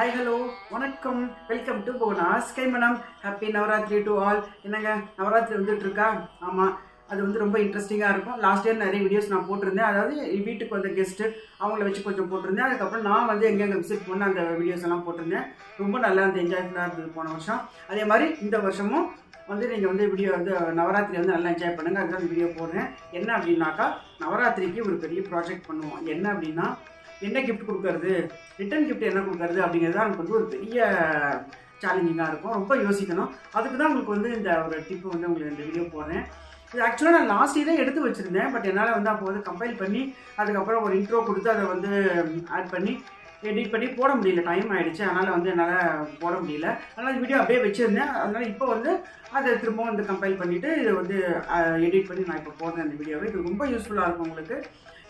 Hi hello வணக்கம். Welcome to போனாஸ் madam happy Navratri to all என்னங்க? நவராத்திரி வந்துட்டு இருக்கா ஆமாம் அது வந்து ரொம்ப இன்ட்ரெஸ்டிங்காக இருக்கும். லாஸ்ட் இயர் நிறைய வீடியோஸ் நான் போட்டிருந்தேன். அதாவது வீட்டுக்கு வந்த கெஸ்ட்டு அவங்கள வச்சு கொஞ்சம் போட்டிருந்தேன். அதுக்கப்புறம் நான் வந்து எங்கெங்கே விசிட் பண்ண அந்த வீடியோஸ் எல்லாம் போட்டிருந்தேன். ரொம்ப நல்லா இருந்தது. என்ஜாய்ஃபுல்லாக இருந்தது போன வருஷம். அதே மாதிரி இந்த வருஷமும் வந்து நீங்கள் வந்து வீடியோ வந்து நவராத்திரி வந்து நல்லா என்ஜாய் பண்ணுங்கள் அதுதான் வீடியோ போடுறேன். என்ன அப்படின்னாக்கா நவராத்திரிக்கு ஒரு பெரிய ப்ராஜெக்ட் பண்ணுவோம். என்ன அப்படின்னா என்ன கிஃப்ட் கொடுக்கறது? ரிட்டன் கிஃப்ட் என்ன கொடுக்கறது அப்படிங்கிறது தான் எனக்கு வந்து ஒரு பெரிய சேலஞ்சிங்காக இருக்கும். ரொம்ப யோசிக்கணும். அதுக்கு தான் உங்களுக்கு வந்து இந்த ஒரு டிப்பு வந்து உங்களுக்கு இந்த வீடியோ போடுறேன். இது ஆக்சுவலாக நான் லாஸ்ட் இயரே எடுத்து வச்சுருந்தேன். பட் என்னால் வந்து அப்போ வந்து கம்பைல் பண்ணி அதுக்கப்புறம் ஒரு இன்ட்ரோ கொடுத்து அதை வந்து ஆட் பண்ணி எடிட் பண்ணி போட முடியல. டைம் ஆகிடுச்சு அதனால் வந்து என்னால் போட முடியல. அதனால் வீடியோ அப்படியே வச்சுருந்தேன். அதனால் இப்போ வந்து அதை திரும்பவும் வந்து கம்பைல் பண்ணிவிட்டு இதை வந்து எடிட் பண்ணி நான் இப்போ போடுறேன் அந்த வீடியோவை இது ரொம்ப யூஸ்ஃபுல்லாக இருக்கும் உங்களுக்கு.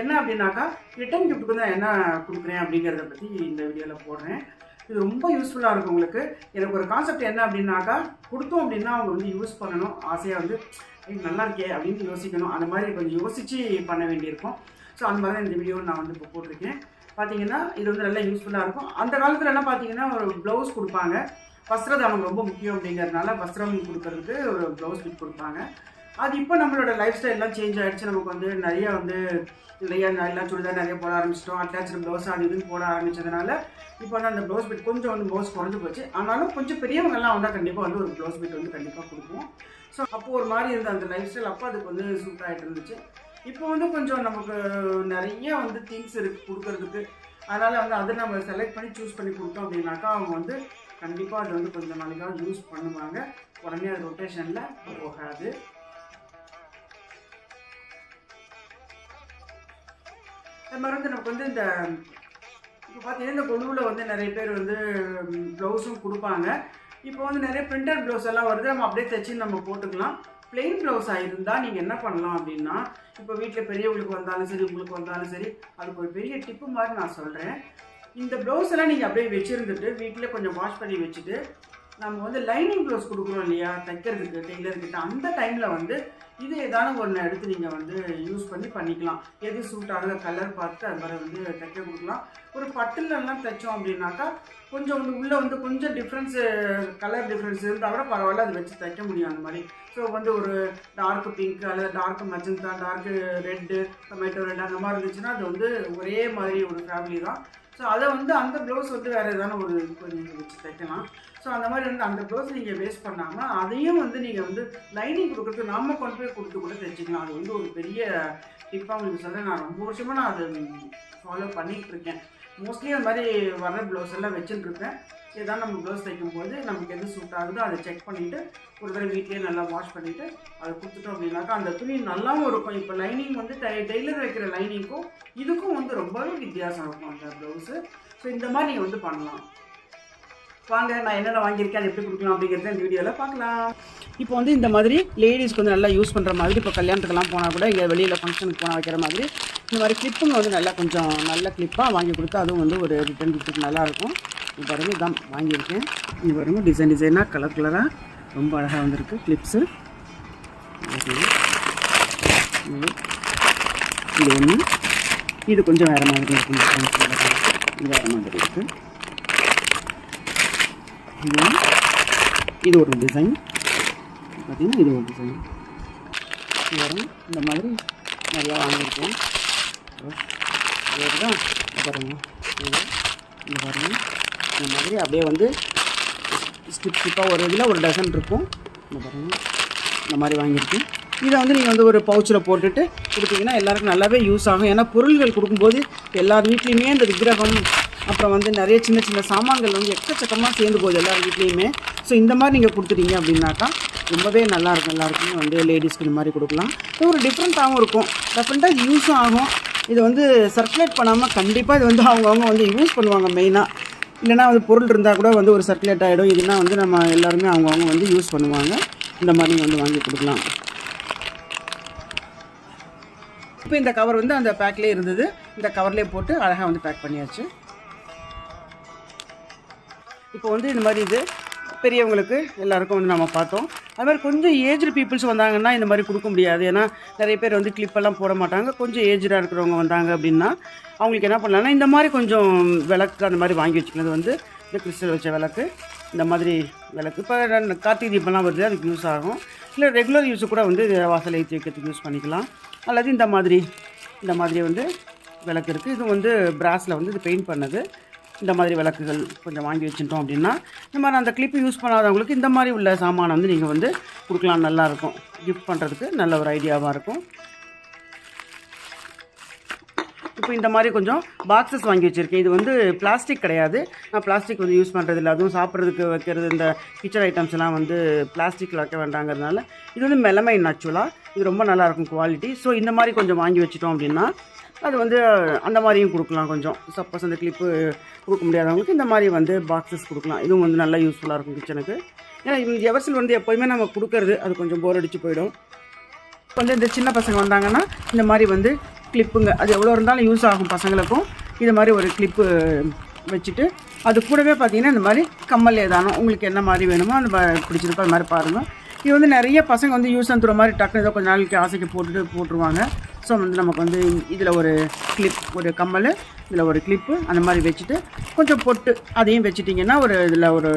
என்ன அப்படின்னாக்கா ரிட்டர்ன் கிஃப்ட்டுக்கு தான் என்ன கொடுக்குறேன் அப்படிங்கிறத பற்றி இந்த வீடியோவில் போடுறேன். இது ரொம்ப யூஸ்ஃபுல்லாக இருக்கும் உங்களுக்கு. எனக்கு ஒரு கான்செப்ட் என்ன அப்படின்னாக்கா கொடுத்தோம் அப்படின்னா அவங்க வந்து யூஸ் பண்ணணும். ஆசையாக வந்து நல்லா இருக்கே அப்படின்னு யோசிக்கணும். அந்த மாதிரி கொஞ்சம் யோசித்து பண்ண வேண்டியிருக்கும். ஸோ அந்த மாதிரி தான் இந்த வீடியோவை நான் வந்து இப்போ போட்டிருக்கேன். பார்த்தீங்கன்னா இது வந்து நல்லா யூஸ்ஃபுல்லாக இருக்கும். அந்த காலத்தில் என்ன பார்த்தீங்கன்னா ஒரு ப்ளவுஸ் கொடுப்பாங்க. வஸ்திரதானம் ரொம்ப முக்கியம் அப்படிங்கிறதுனால வஸ்திரம் கொடுக்கறதுக்கு ஒரு ப்ளவுஸ் பிட் கொடுப்பாங்க. அது இப்போ நம்மளோட லைஃப் ஸ்டைல்லாம் சேஞ்ச் ஆகிடுச்சு நமக்கு வந்து நிறைய வந்து நிறைய எல்லாம் சுடிதார் நிறைய போட ஆரம்பிச்சிட்டோம். அட்டாச்சு ப்ளவுஸ் அது இதுன்னு போட ஆரம்பிச்சதுனால இப்போ வந்து அந்த ப்ளவுஸ் பிட் கொஞ்சம் வந்து ப்ளவுஸ் குறைஞ்சு போச்சு. ஆனாலும் கொஞ்சம் பெரியவங்கெல்லாம் வந்தால் கண்டிப்பாக வந்து ஒரு ப்ளவுஸ் பிட் வந்து கண்டிப்பாக கொடுப்போம். ஸோ அப்போது ஒரு மாதிரி இருந்த அந்த லைஃப் ஸ்டைல் அப்போ அதுக்கு வந்து சூட் ஆகிட்டு இருந்துச்சு. இப்போ வந்து கொஞ்சம் நமக்கு நிறைய வந்து திங்ஸ் இருக்குது கொடுக்கறதுக்கு. அதனால் வந்து அதை நம்ம செலக்ட் பண்ணி சூஸ் பண்ணி கொடுத்தோம் அப்படின்னாக்கா அவங்க வந்து கண்டிப்பாக அது வந்து கொஞ்சம் நாளைக்காக யூஸ் பண்ணுவாங்க. உடனே அது ரொட்டேஷனில் போகாது. அது மாதிரி வந்து நமக்கு வந்து இந்த இப்போ பார்த்தீங்கன்னா இந்த கொழுவில் வந்து நிறைய பேர் வந்து ப்ளவுஸும் கொடுப்பாங்க. இப்போ வந்து நிறைய பிரிண்டட் ப்ளவுஸ் எல்லாம் வருது. நம்ம அப்படியே தைச்சு நம்ம போட்டுக்கலாம். பிளெயின் ப்ளவுஸாக இருந்தால் நீங்கள் என்ன பண்ணலாம் அப்படின்னா இப்போ வீட்டில் பெரியவங்களுக்கு வந்தாலும் சரி உங்களுக்கு வந்தாலும் சரி அதுக்கு ஒரு பெரிய டிப்பு மாதிரி நான் சொல்கிறேன் இந்த ப்ளவுஸ் எல்லாம் நீங்கள் அப்படியே வச்சுருந்துட்டு வீட்டில் கொஞ்சம் வாஷ் பண்ணி வச்சுட்டு நம்ம வந்து லைனிங் ப்ளவுஸ் கொடுக்குறோம் இல்லையா? தைக்கிறதுக்கு டெய்லர்கிட்ட அந்த டைமில் வந்து இது ஏதான ஒன்று எடுத்து நீங்கள் வந்து யூஸ் பண்ணி பண்ணிக்கலாம். எது சூட் ஆகுத கலர் பார்த்து அது மாதிரி வந்து தைக்க கொடுக்கலாம். ஒரு பட்டுலலாம் தைச்சோம் அப்படின்னாக்கா கொஞ்சம் வந்து உள்ளே வந்து கொஞ்சம் டிஃப்ரென்ஸு கலர் டிஃப்ரென்ஸ் இருந்தால் கூட பரவாயில்ல அதை வச்சு தைக்க முடியும் அந்த மாதிரி. ஸோ வந்து ஒரு டார்க் பிங்க் அல்லது dark magenta dark red tomato red அந்த மாதிரி இருந்துச்சுன்னா அது வந்து ஒரே மாதிரி ஒரு ஃபேமிலி தான். ஸோ அதை வந்து அந்த ப்ளவுஸ் வந்து வேறு ஏதாவது ஒரு கொஞ்சம் வச்சு தைக்கலாம். ஸோ அந்த மாதிரி வந்து அந்த க்ளோஸ் நீங்கள் வேஸ்ட் பண்ணாமல் அதையும் வந்து நீங்கள் வந்து லைனிங் கொடுக்குறது நாம கொண்டு போய் கொடுத்து கூட தெரிஞ்சுக்கலாம் அது வந்து ஒரு பெரிய டிப்பாக உங்களுக்கு சொல்கிறேன் நான் ரொம்ப வருஷமாக நான் அது ஃபாலோ பண்ணிகிட்டு இருக்கேன். மோஸ்ட்லி அந்த மாதிரி வர ப்ளவுஸ் எல்லாம் வச்சுட்டு இருப்பேன் ஏதாவது நம்ம ப்ளவுஸ் தைக்கும்போது நமக்கு எது சூட் ஆகுதோ அதை செக் பண்ணிவிட்டு ஒரு தடவை வீட்லேயே நல்லா வாஷ் பண்ணிவிட்டு அதை கொடுத்துட்டோம் அப்படின்னாக்கா அந்த துணி நல்லாவும் இருக்கும். இப்போ லைனிங் வந்து டை டெய்லர் வைக்கிற லைனிங்க்கும் இதுக்கும் வந்து ரொம்பவே வித்தியாசம் இருக்கும் அந்த ப்ளவுஸு ஸோ இந்த மாதிரி நீங்கள் வந்து பண்ணலாம். வாங்க நான் என்னென்ன வாங்கியிருக்கேன் எப்படி கொடுக்கலாம் அப்படிங்கிறத இந்த வீடியோவில் பார்க்கலாம். இப்போ வந்து இந்த மாதிரி லேடிஸ்க்கு வந்து நல்லா யூஸ் பண்ணுற மாதிரி இப்போ கல்யாணத்துக்கெல்லாம் போனால் கூட இங்கே வெளியில் ஃபங்க்ஷனுக்கு போனால் வைக்கிற மாதிரி இந்த மாதிரி கிளிப்புங்க வந்து நல்லா கொஞ்சம் நல்ல கிளிப்பாக வாங்கி கொடுத்தா அதுவும் வந்து ஒரு ரிட்டன் கிஃப்ட்டுக்கு நல்லாயிருக்கும் இது பாருங்க இதுதான் வாங்கியிருக்கேன். இது பாருங்க டிசைன் டிசைனாக கலர் கலராக ரொம்ப அழகாக வந்திருக்கு கிளிப்ஸு இது ஒன்று இது கொஞ்சம் வேறு மாதிரி இருக்கு இது வேறு மாதிரி இருக்குது இது இது ஒரு டிசைன் பார்த்தீங்கன்னா இது ஒரு டிசைன் வரும் இந்த மாதிரி நிறையா வாங்கியிருக்கோம். இதுதான் பாருங்க. இது இந்த பாருங்க. இந்த மாதிரி அப்படியே வந்து ஸ்டிப் ஸ்டிப்பாக ஒரு இதில் ஒரு டசன் இருக்கும். இந்த பாருங்க. இந்த மாதிரி வாங்கியிருக்கேன் இதை வந்து நீங்கள் வந்து ஒரு பவுச்சில் போட்டுட்டு கொடுத்தீங்கன்னா எல்லாருக்கும் நல்லாவே யூஸ் ஆகும். ஏன்னா பொருள்கள் கொடுக்கும்போது எல்லார் வீட்லேயுமே இந்த விக்கிரகம் அப்புறம் வந்து நிறைய சின்ன சின்ன சாமான்கள் வந்து எக்கச்சக்கமாக சேர்ந்து போகுது எல்லார் வீட்லேயுமே. ஸோ இந்த மாதிரி நீங்கள் கொடுத்துட்டீங்க அப்படின்னாக்கா ரொம்பவே நல்லாயிருக்கும் எல்லாருக்குமே வந்து லேடிஸ்க்கு இந்த மாதிரி கொடுக்கலாம். இது ஒரு டிஃப்ரெண்ட்டாகவும் இருக்கும். டிஃப்ரெண்ட்டாக யூஸும் ஆகும். இதை வந்து சர்க்குலேட் பண்ணாமல் கண்டிப்பாக இது வந்து அவங்கவுங்க வந்து யூஸ் பண்ணுவாங்க மெயினாக இல்லைனா வந்து பொருள் இருந்தால் கூட வந்து ஒரு சர்க்குலேட் ஆகிடும் இதுனா வந்து நம்ம எல்லாருமே அவங்கவுங்க வந்து யூஸ் பண்ணுவாங்க. இந்த மாதிரி நீங்கள் வந்து வாங்கி கொடுக்கலாம். இப்போ இந்த கவர் வந்து அந்த பேக்லேயே இருந்தது. இந்த கவர்லேயே போட்டு அழகாக வந்து பேக் பண்ணியாச்சு. இப்போ வந்து இந்த மாதிரி இது பெரியவங்களுக்கு எல்லாருக்கும் வந்து நம்ம பார்த்தோம். அது மாதிரி கொஞ்சம் ஏஜ்டு பீப்புள்ஸ் வந்தாங்கன்னா இந்த மாதிரி கொடுக்க முடியாது. ஏன்னா நிறைய பேர் வந்து கிளிப்பெல்லாம் போட மாட்டாங்க. கொஞ்சம் ஏஜ்டாக இருக்கிறவங்க வந்தாங்க அப்படின்னா அவங்களுக்கு என்ன பண்ணலாம்னா இந்த மாதிரி கொஞ்சம் விளக்கு அந்த மாதிரி வாங்கி வச்சுக்கிறது வந்து இந்த கிறிஸ்டல் வச்ச விளக்கு. இந்த மாதிரி விளக்கு. இப்போ கார்த்திகை தீபம்லாம் வருது அதுக்கு யூஸ் ஆகும். இல்லை ரெகுலர் யூஸு கூட வந்து வாசல் ஏற்றி வைக்கிறதுக்கு யூஸ் பண்ணிக்கலாம். அல்லது இந்த மாதிரி இந்த மாதிரி வந்து விளக்கு இருக்குது இது வந்து பிராஸில் வந்து இது பெயிண்ட் பண்ணது. இந்த மாதிரி விளக்குகள் கொஞ்சம் வாங்கி வச்சுட்டோம் அப்படின்னா இந்த மாதிரி அந்த கிளிப்பு யூஸ் பண்ணாதவங்களுக்கு இந்த மாதிரி உள்ள சாமானை வந்து நீங்கள் வந்து கொடுக்கலாம். நல்லாயிருக்கும் கிஃப்ட் பண்ணுறதுக்கு நல்ல ஒரு ஐடியாவாக இருக்கும். இப்போ இந்த மாதிரி கொஞ்சம் பாக்ஸஸ் வாங்கி வச்சுருக்கேன். இது வந்து பிளாஸ்டிக் கிடையாது. நான் பிளாஸ்டிக் வந்து யூஸ் பண்ணுறது இல்லை அதுவும் சாப்பிட்றதுக்கு வைக்கிறது இந்த கிச்சன் ஐட்டம்ஸ் எல்லாம் வந்து பிளாஸ்டிக்கில் வைக்க வேண்டாங்கிறதுனால இது வந்து மெலமைன் ஆக்சுவலாக இது ரொம்ப நல்லாயிருக்கும் குவாலிட்டி ஸோ இந்த மாதிரி கொஞ்சம் வாங்கி வச்சிட்டோம் அப்படின்னா அது வந்து அந்த மாதிரியும் கொடுக்கலாம் கொஞ்சம். சப்போஸ் அந்த கிளிப்பு கொடுக்க முடியாதவங்களுக்கு இந்த மாதிரி வந்து பாக்ஸஸ் கொடுக்கலாம். இதுவும் வந்து நல்லா யூஸ்ஃபுல்லாக இருக்கும் கிச்சனுக்கு ஏன்னா இந்த எவர்சில் வந்து எப்போயுமே நம்ம கொடுக்கறது அது கொஞ்சம் போர் அடித்து போயிடும். வந்து இந்த சின்ன பசங்க வந்தாங்கன்னா இந்த மாதிரி வந்து கிளிப்புங்க அது எவ்வளோ இருந்தாலும் யூஸ் ஆகும் பசங்களுக்கும். இது மாதிரி ஒரு கிளிப்பு வச்சுட்டு அது கூடவே பார்த்தீங்கன்னா இந்த மாதிரி கம்மல் ஏதானும் உங்களுக்கு என்ன மாதிரி வேணுமோ அந்த மாதிரி பிடிச்சிருக்கோ அது மாதிரி பாருங்கள் இது வந்து நிறைய பசங்க வந்து யூஸ் அந்துற மாதிரி டக்குனு ஏதோ கொஞ்ச நாளைக்கு ஆசைக்கு போட்டுட்டு போட்டுருவாங்க. ஸோ வந்து நமக்கு வந்து இதில் ஒரு கிளிப் ஒரு கம்மல் இதில் ஒரு கிளிப்பு அந்த மாதிரி வச்சுட்டு கொஞ்சம் பொட்டு அதையும் வச்சுட்டிங்கன்னா ஒரு இதில் ஒரு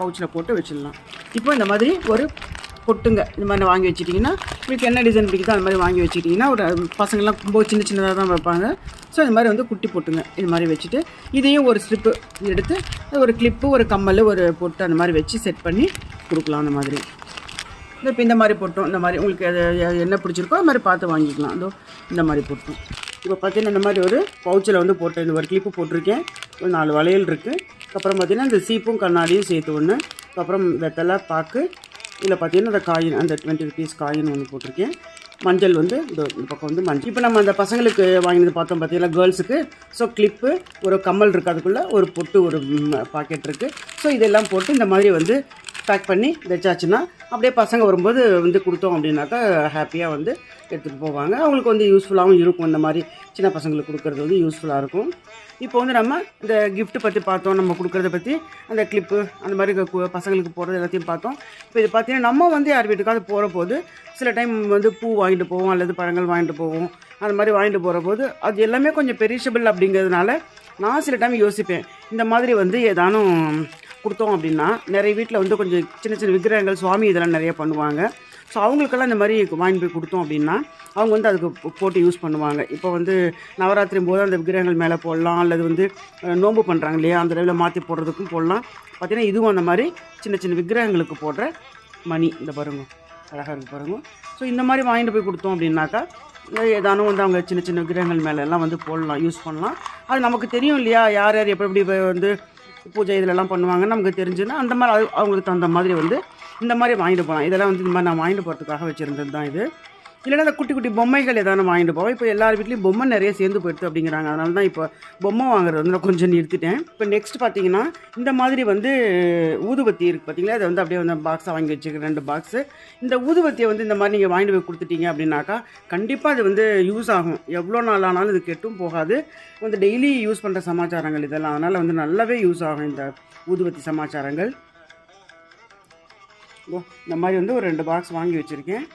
பவுச்சில் போட்டு வச்சிடலாம். இப்போ இந்த மாதிரி ஒரு பொட்டுங்க இந்த மாதிரி வாங்கி வச்சிட்டிங்கன்னா உங்களுக்கு என்ன டிசைன் பிடிக்குதோ அந்த மாதிரி வாங்கி வச்சுக்கிட்டிங்கன்னா ஒரு பசங்கள்லாம் ரொம்ப சின்ன சின்னதாக தான் வைப்பாங்க. ஸோ இந்த மாதிரி வந்து குட்டி பொட்டுங்க. இது மாதிரி வச்சுட்டு இதையும் ஒரு ஸ்ட்ரிப்பு எடுத்து ஒரு கிளிப்பு ஒரு கம்மல் ஒரு பொட்டு அந்த மாதிரி வச்சு செட் பண்ணி கொடுக்கலாம் அந்த மாதிரி. இந்த இப்போ இந்த மாதிரி பொட்டும். இந்த மாதிரி உங்களுக்கு என்ன பிடிச்சிருக்கோ அது மாதிரி பார்த்து வாங்கிக்கலாம். அதோ இந்த மாதிரி பொட்டும். இப்போ பார்த்தீங்கன்னா இந்த மாதிரி ஒரு பவுச்சில் வந்து போட்டு இந்த ஒரு கிளிப்பு போட்டிருக்கேன். ஒரு நாலு வளையல் இருக்குது அப்புறம் பார்த்தீங்கன்னா இந்த சீப்பும் கண்ணாடியும் சேர்த்து ஒன்று அப்புறம் வெத்தலை பாக்கு இதில் பார்த்தீங்கன்னா அந்த காயின் அந்த டுவெண்ட்டி ருபீஸ் காயின் ஒன்று போட்டிருக்கேன். மஞ்சள் வந்து இந்த பக்கம் வந்து மஞ்சள். இப்போ நம்ம அந்த பசங்களுக்கு வாங்கினது பார்த்தோம் பார்த்தீங்கன்னா கேர்ள்ஸுக்கு ஸோ கிளிப்பு ஒரு கம்மல் இருக்குது அதுக்குள்ளே ஒரு பொட்டு ஒரு பாக்கெட் இருக்குது ஸோ இதெல்லாம் போட்டு இந்த மாதிரி வந்து பேக் பண்ணி வச்சாச்சுன்னா அப்படியே பசங்க வரும்போது வந்து கொடுத்தோம் அப்படின்னாக்கா ஹாப்பியாக வந்து எடுத்துகிட்டு போவாங்க. அவங்களுக்கு வந்து யூஸ்ஃபுல்லாகவும் இருக்கும். இந்த மாதிரி சின்ன பசங்களுக்கு கொடுக்குறது வந்து யூஸ்ஃபுல்லாக இருக்கும். இப்போ வந்து நம்ம இந்த gift பற்றி பார்த்தோம். நம்ம கொடுக்குறத பற்றி அந்த கிளிப்பு அந்த மாதிரி பசங்களுக்கு போகிறது எல்லாத்தையும் பார்த்தோம். இப்போ இது பார்த்தீங்கன்னா நம்ம வந்து யார் வீட்டுக்காவது போகிற போது சில டைம் வந்து பூ வாங்கிட்டு போவோம் அல்லது பழங்கள் வாங்கிட்டு போவோம். அந்த மாதிரி வாங்கிட்டு போகிற போது அது எல்லாமே கொஞ்சம் பெரிஷபிள் அப்படிங்கிறதுனால நான் சில டைம் யோசிப்பேன். இந்த மாதிரி வந்து ஏதானும் கொடுத்தோம் அப்படின்னா நிறைய வீட்டில் வந்து கொஞ்சம் சின்ன சின்ன விக்கிரகங்கள் சுவாமி இதெல்லாம் நிறைய பண்ணுவாங்க. ஸோ அவங்களுக்கெல்லாம் இந்த மாதிரி வாங்கி போய் கொடுத்தோம் அப்படின்னா அவங்க வந்து அதுக்கு போட்டு யூஸ் பண்ணுவாங்க. இப்போ வந்து நவராத்திரி போது அந்த விக்கிரகங்கள் மேலே போடலாம் அல்லது வந்து நோம்பு நோன்பு பண்ணுறாங்க இல்லையா அந்த டைமில் மாற்றி போடுறதுக்கும் போடலாம். பார்த்திங்கன்னா இதுவும் அந்த மாதிரி சின்ன சின்ன விக்கிரகங்களுக்கு போடுற மணி. இந்த பாருங்க. அழகாக இருக்கு பாருங்க. ஸோ இந்த மாதிரி வாங்கிட்டு போய் கொடுத்தோம் அப்படின்னாக்கா ஏதானும் வந்து அவங்க சின்ன சின்ன விக்கிரகங்கள் மேலே எல்லாம் வந்து போடலாம் யூஸ் பண்ணலாம். அது நமக்கு தெரியும் இல்லையா யார் யார் எப்படி எப்படி வந்து பூஜை இதிலெல்லாம் பண்ணுவாங்கன்னு நமக்கு தெரிஞ்சுன்னா அந்த மாதிரி அது- அவங்களுக்கு தகுந்த மாதிரி வந்து இந்த மாதிரி வாங்கிட்டு போகலாம் இதெல்லாம் வந்து இந்த மாதிரி நான் வாங்கிட்டு போகிறதுக்காக வச்சுருந்தது தான் இது. இல்லைன்னா அந்த குட்டி குட்டி பொம்மைகள் எதாவது வாங்கிட்டு போவோம். இப்போ எல்லார் வீட்லேயும் பொம்மை நிறைய சேர்ந்து போயிடுது அப்படிங்கிறாங்க. அதனால தான் இப்போ பொம்மை வாங்குறது வந்து நான் கொஞ்சம் நிறுத்திட்டேன். இப்போ நெக்ஸ்ட் பார்த்தீங்கன்னா இந்த மாதிரி வந்து ஊதுபத்தி இருக்குது பார்த்தீங்களா? அதை வந்து அப்படியே வந்து பாக்ஸாக வாங்கி வச்சுக்கிறேன் ரெண்டு பாக்ஸு இந்த ஊதுபத்தியை வந்து இந்த மாதிரி நீங்கள் வாங்கிட்டு போய் கொடுத்துட்டீங்க அப்படின்னாக்கா கண்டிப்பாக அது வந்து யூஸ் ஆகும். எவ்வளோ நாள் ஆனாலும் இது கெட்டும் போகாது. வந்து டெய்லி யூஸ் பண்ணுற சமாச்சாரங்கள் இதெல்லாம். அதனால் வந்து நல்லாவே யூஸ் ஆகும் இந்த ஊதுபத்தி சமாச்சாரங்கள். ஓ இந்த மாதிரி வந்து ஒரு ரெண்டு பாக்ஸ் வாங்கி வச்சுருக்கேன்.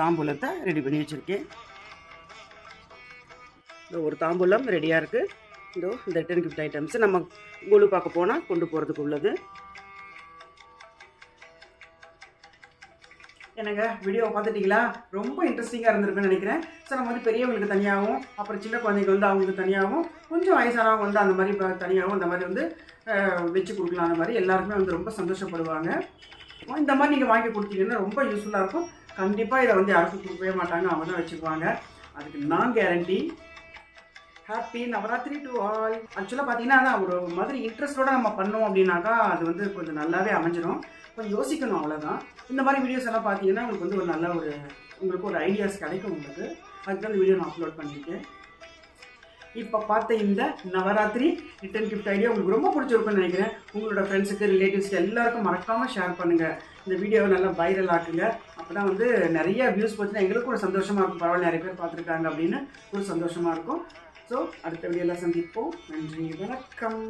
தாம்பூலத்தை ரெடி பண்ணி வச்சுருக்கேன். இந்த ஒரு தாம்பூலம் ரெடியாக இருக்குது இதோ இந்த ரிட்டன் கிஃப்ட் ஐட்டம்ஸ் நம்ம கோலு பார்க்க போனால் கொண்டு போகிறதுக்கு உள்ளது. என்னங்க வீடியோ பார்த்துட்டிங்களா? ரொம்ப இன்ட்ரெஸ்டிங்காக இருந்திருக்குன்னு நினைக்கிறேன். ஸோ நம்ம வந்து பெரியவங்களுக்கு தனியாகவும் அப்புறம் சின்ன குழந்தைங்க வந்து அவங்களுக்கு தனியாகவும் கொஞ்சம் வயசானவங்க வந்து அந்த மாதிரி ப- தனியாகவும் அந்த மாதிரி வந்து வச்சு கொடுக்கலாம் அந்த மாதிரி எல்லாருக்குமே வந்து ரொம்ப சந்தோஷப்படுவாங்க. இந்த மாதிரி நீங்கள் வாங்கி கொடுத்தீங்கன்னா ரொம்ப யூஸ்ஃபுல்லாக இருக்கும். கண்டிப்பாக இதை வந்து யாருக்கும் கொடுக்கவே மாட்டாங்க அவங்க தான் வச்சுக்குவாங்க அதுக்கு நான் guarantee happy Navratri to all ஆக்சுவலாக பார்த்தீங்கன்னா அதான் ஒரு மாதிரி இன்ட்ரெஸ்டோட நம்ம பண்ணோம் அப்படின்னாக்கா அது வந்து கொஞ்சம் நல்லாவே அமைஞ்சிடும் கொஞ்சம் யோசிக்கணும் அவ்வளோதான் இந்த மாதிரி வீடியோஸ் எல்லாம் பார்த்தீங்கன்னா உங்களுக்கு வந்து ஒரு நல்ல ஒரு உங்களுக்கு ஒரு ஐடியாஸ் கிடைக்கும் உங்களுக்கு. அதுக்கு தான் இந்த வீடியோ நான் அப்லோட் பண்ணியிருக்கேன். இப்போ பார்த்த இந்த நவராத்திரி ரிட்டன் கிஃப்ட் ஐடியா உங்களுக்கு ரொம்ப பிடிச்சிருக்கும்னு நினைக்கிறேன். உங்களோட ஃப்ரெண்ட்ஸுக்கு ரிலேட்டிவ்ஸ்க்கு எல்லாருக்கும் மறக்காமல் ஷேர் பண்ணுங்கள் இந்த வீடியோவை நல்லா வைரல் ஆக்குங்க. அப்போ தான் வந்து நிறைய வியூஸ் போச்சுன்னா எங்களுக்கும் ஒரு சந்தோஷமாக இருக்கும். பரவாயில்ல நிறைய பேர் பார்த்துருக்காங்க அப்படின்னு ஒரு சந்தோஷமாக இருக்கும். ஸோ அடுத்த வீடியோவில் சந்திப்போம். நன்றி வணக்கம்.